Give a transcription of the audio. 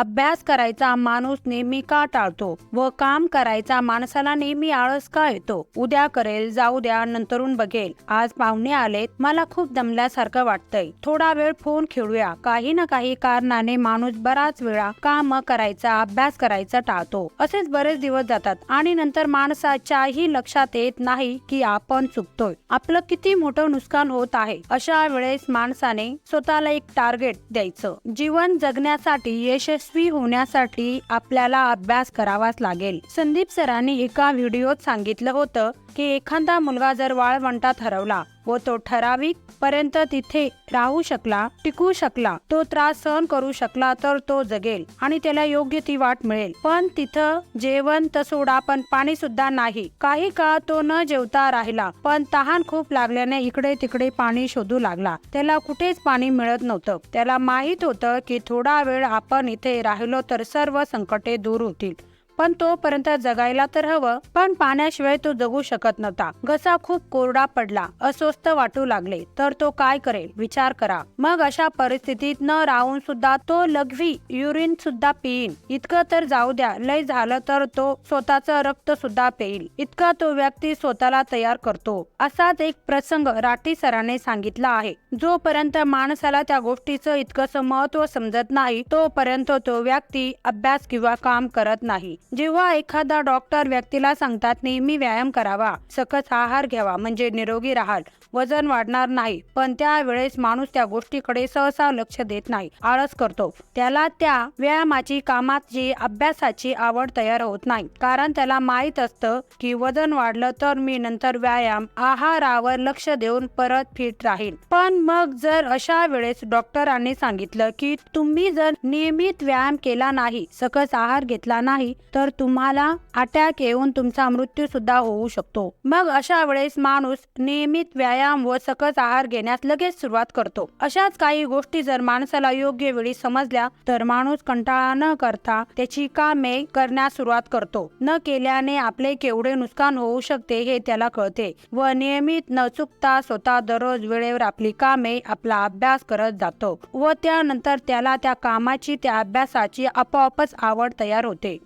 अभ्यास करायचा माणूस नेहमी का टाळतो व काम करायचा माणसाला नेहमी आळस का येतो? उद्या करेल जाऊ द्या नंतरून बघेल. आज पाहुणे आलेत मला खूप दमल्यासारखं वाटतंय. थोडा वेळ फोन खेळूया. काही ना काही कारणाने माणूस बराच वेळा काम करायचा अभ्यास करायचा टाळतो. असेच बरेच दिवस जातात आणि नंतर माणसाच्याही लक्षात येत नाही की आपण चुकतोय. आपलं किती मोठं नुकसान होत आहे. अशा वेळेस माणसाने स्वतःला एक टार्गेट द्यायचं. जीवन जगण्यासाठी यशस्वी होण्यासाठी आपल्याला अभ्यास करावाच लागेल. संदीप सरांनी एका व्हिडिओत सांगितलं होतं की एखादा मुलगा जर वाळवंटात हरवला व तो ठराविक पर्यंत तिथे राहू शकला टिकू शकला तो त्रास सहन करू शकला तर तो जगेल आणि त्याला योग्य ती वाट मिळेल. पण तिथं जेवण तर सोडा पण पाणी सुद्धा नाही. काही काळ तो न जेवता राहिला पण तहान खूप लागल्याने इकडे तिकडे पाणी शोधू लागला. त्याला कुठेच पाणी मिळत नव्हतं. त्याला माहीत होतं की थोडा वेळ आपण इथे राहिलो तर सर्व संकटे दूर होतील. पण तोपर्यंत जगायला तर हवं पण पाण्याशिवाय तो जगू शकत नव्हता. घसा खूप कोरडा पडला अस्वस्थ वाटू लागले तर तो काय करेल? विचार करा. मग अशा परिस्थितीत न राहून सुद्धा तो लघवी युरिन सुद्धा पिईन. इतकं तर जाऊ द्या लय झालं तर तो स्वतःचं रक्त सुद्धा पेईल. इतका तो व्यक्ती स्वतःला तयार करतो. असाच एक प्रसंग राठी सराने सांगितला आहे. जोपर्यंत माणसाला त्या गोष्टीचं इतकंसं महत्त्व समजत नाही तोपर्यंत तो व्यक्ती अभ्यास किंवा काम करत नाही. जेव्हा एखादा डॉक्टर व्यक्तीला सांगतात नेहमी व्यायाम करावा सकस आहार घ्यावा म्हणजे निरोगी राहाल वजन वाढणार नाही पण त्यावेळेस माणूस त्या गोष्टीकडे सहसा लक्ष देत नाही आळस करतो. त्याला त्या व्यायामाची कामाची अभ्यासाची आवड तयार होत नाही. कारण त्याला माहीत असतं की वजन वाढलं तर मी नंतर व्यायाम आहारावर लक्ष देऊन परत फिट राहील पण मग जर अशा वेळेस डॉक्टरांनी सांगितलं की तुम्ही जर नियमित व्यायाम केला नाही सकस आहार घेतला नाही तर तुम्हाला अटॅक येऊन तुमचा मृत्यू सुद्धा होऊ शकतो. मग अशा वेळेस माणूस नियमित व्यायाम व सकस आहार घेण्यास लगेच सुरुवात करतो. अशाच काही गोष्टी जर माणसाला योग्य वेळी समजल्या तर माणूस कंटाळा न करता त्याची कामे करण्यास सुरुवात करतो. न केल्याने आपले केवढे नुकसान होऊ शकते हे त्याला कळते व नियमित न चुकता स्वतः दररोज वेळेवर आपली कामे आपला अभ्यास करत जातो व त्यानंतर त्याला त्या कामाची त्या अभ्यासाची आपोआपच आवड तयार होते.